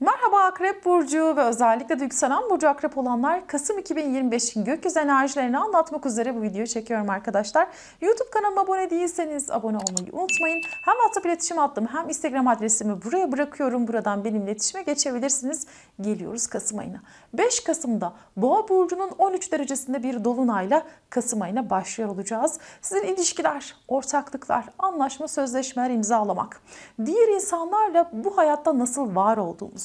Merhaba Akrep Burcu ve özellikle de yükselen Burcu Akrep olanlar Kasım 2025'in gökyüzü enerjilerini anlatmak üzere bu videoyu çekiyorum arkadaşlar. YouTube kanalıma abone değilseniz abone olmayı unutmayın. Hem WhatsApp iletişim hattımı hem Instagram adresimi buraya bırakıyorum. Buradan benimle iletişime geçebilirsiniz. Geliyoruz Kasım ayına. 5 Kasım'da Boğa Burcu'nun 13 derecesinde bir dolunayla Kasım ayına başlıyor olacağız. Sizin ilişkiler, ortaklıklar, anlaşma, sözleşmeler imzalamak, diğer insanlarla bu hayatta nasıl var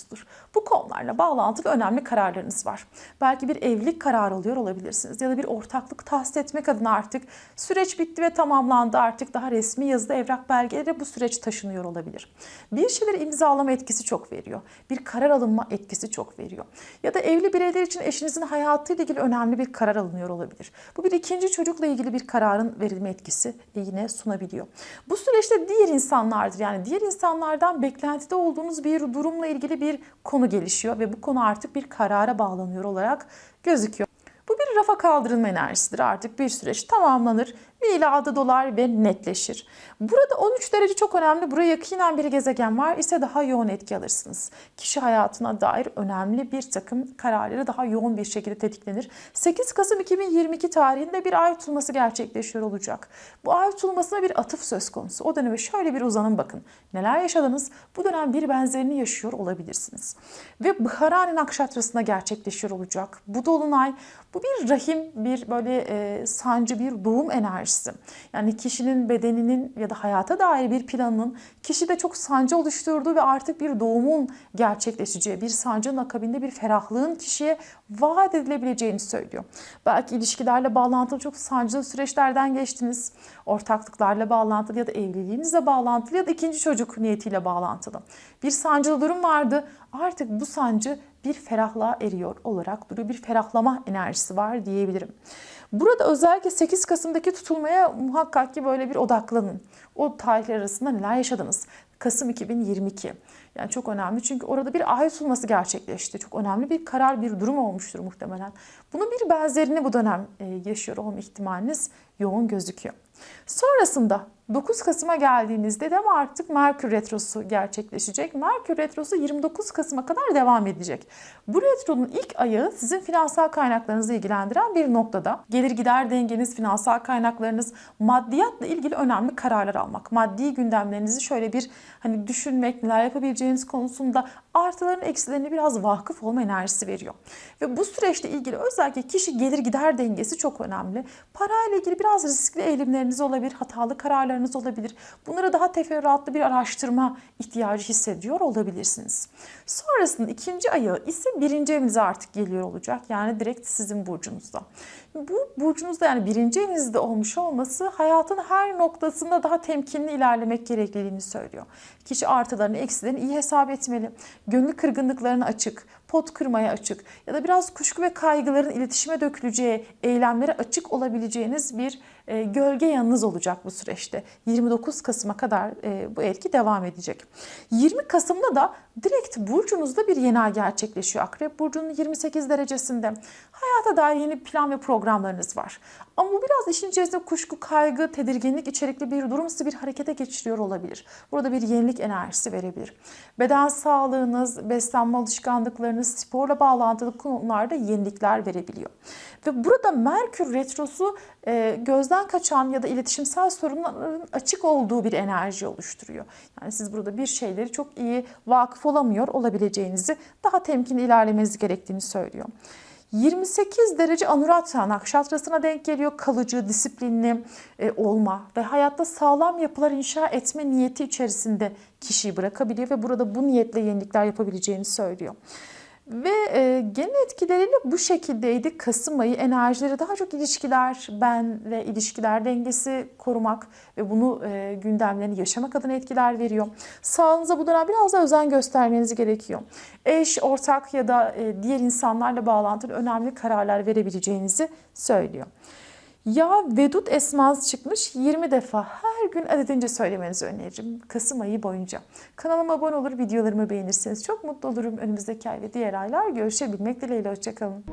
olduğunuzdur. Bu konularla bağlantılı önemli kararlarınız var. Belki bir evlilik kararı alıyor olabilirsiniz ya da bir ortaklık tahsis etmek adına artık süreç bitti ve tamamlandı. Artık daha resmi yazıda evrak belgeleri bu süreç taşınıyor olabilir. Bir şeyleri imzalama etkisi çok veriyor. Bir karar alınma etkisi çok veriyor. Ya da evli bireyler için eşinizin hayatıyla ilgili önemli bir karar alınıyor olabilir. Bu bir ikinci çocukla ilgili bir kararın verilme etkisi yine sunabiliyor. Bu süreçte diğer insanlardır yani diğer insanlardan beklentide olduğunuz bir durumla ilgili bir konu gelişiyor ve bu konu artık bir karara bağlanıyor olarak gözüküyor. Bu bir rafa kaldırılma enerjisidir. Artık bir süreç tamamlanır, miladı dolar ve netleşir. Burada 13 derece çok önemli. Buraya yakinen bir gezegen var ise daha yoğun etki alırsınız. Kişi hayatına dair önemli bir takım kararları daha yoğun bir şekilde tetiklenir. 8 Kasım 2022 tarihinde bir ay tutulması gerçekleşiyor olacak. Bu ay tutulmasına bir atıf söz konusu. O döneme şöyle bir uzanın bakın. Neler yaşadınız? Bu dönem bir benzerini yaşıyor olabilirsiniz. Ve Bharani Nakşatrası'nda gerçekleşiyor olacak. Bu dolunay bu bir rahim, bir böyle e, sancı, bir doğum enerjisi. Yani kişinin bedeninin ya da hayata dair bir planının kişide çok sancı oluşturduğu ve artık bir doğumun gerçekleşeceği, bir sancının akabinde bir ferahlığın kişiye vaat edilebileceğini söylüyor. Belki ilişkilerle bağlantılı çok sancılı süreçlerden geçtiniz. Ortaklıklarla bağlantılı ya da evliliğinizle bağlantılı ya da ikinci çocuk niyetiyle bağlantılı. Bir sancılı durum vardı. Artık bu sancı bir ferahlığa eriyor olarak duruyor. Bir ferahlama enerjisi var diyebilirim. Burada özellikle 8 Kasım'daki tutulmaya muhakkak ki böyle bir odaklanın. O tarihler arasında neler yaşadınız? Kasım 2022. Yani çok önemli çünkü orada bir ay tutulması gerçekleşti. Çok önemli bir karar, bir durum olmuştur muhtemelen. Bunun bir benzerini bu dönem e, yaşıyor olma ihtimaliniz yoğun gözüküyor. Sonrasında 9 Kasım'a geldiğinizde de artık Merkür Retrosu gerçekleşecek. Merkür Retrosu 29 Kasım'a kadar devam edecek. Bu retronun ilk ayağı sizin finansal kaynaklarınızı ilgilendiren bir noktada. Gelir gider dengeniz, finansal kaynaklarınız, maddiyatla ilgili önemli kararlar almak. Maddi gündemlerinizi şöyle bir hani düşünmek, neler yapabileceğiniz konusunda artıların eksilerini biraz vakıf olma enerjisi veriyor. Ve bu süreçte ilgili özellikle kişi gelir gider dengesi çok önemli. Parayla ilgili biraz riskli eğilimleriniz olabilir, hatalı kararlarınız olabilir. Bunlara daha teferruatlı bir araştırma ihtiyacı hissediyor olabilirsiniz. Sonrasında ikinci ayağı ise birinci evinize artık geliyor olacak. Yani direkt sizin burcunuzda. Bu burcunuzda yani birinci evinizde olmuş olması hayatın her noktasında daha temkinli ilerlemek gerekliliğini söylüyor. Kişi artılarını eksilerini iyi hesap etmeli. Gönül kırgınlıklarına açık, pot kırmaya açık ya da biraz kuşku ve kaygıların iletişime döküleceği, eylemlere açık olabileceğiniz bir e, gölge yanınız olacak bu süreçte. 29 Kasım'a kadar e, bu etki devam edecek. 20 Kasım'da da direkt burcunuzda bir yeni ay gerçekleşiyor. Akrep burcunun 28 derecesinde. Hayata dair yeni plan ve programlarınız var. Ama bu biraz işin içerisinde kuşku, kaygı, tedirginlik içerikli bir durum sizi bir harekete geçiriyor olabilir. Burada bir yenilik enerjisi verebilir. Beden sağlığınız, beslenme alışkanlıklarınız, sporla bağlantılı konularda yenilikler verebiliyor. Ve burada Merkür Retrosu e, gözden kaçan ya da iletişimsel sorunların açık olduğu bir enerji oluşturuyor. Yani siz burada bir şeyleri çok iyi vakıf olamıyor olabileceğinizi, daha temkinli ilerlemeniz gerektiğini söylüyor. 28 derece Anuradha nakşatrasına denk geliyor. Kalıcı, disiplinli e, olma ve hayatta sağlam yapılar inşa etme niyeti içerisinde kişiyi bırakabiliyor ve burada bu niyetle yenilikler yapabileceğini söylüyor. Ve e, genel etkileriyle bu şekildeydi. Kasım ayı enerjileri daha çok ilişkiler, ben ve ilişkiler dengesi korumak ve bunu e, gündemlerini yaşamak adına etkiler veriyor. Sağlığınıza bu dönem biraz da özen göstermeniz gerekiyor. Eş, ortak ya da e, diğer insanlarla bağlantılı önemli kararlar verebileceğinizi söylüyor. Ya Vedut esması çıkmış 20 defa her gün adedince söylemenizi öneririm Kasım ayı boyunca. Kanalıma abone olur, videolarımı beğenirseniz çok mutlu olurum. Önümüzdeki ay ve diğer aylar görüşebilmek dileğiyle. Hoşçakalın.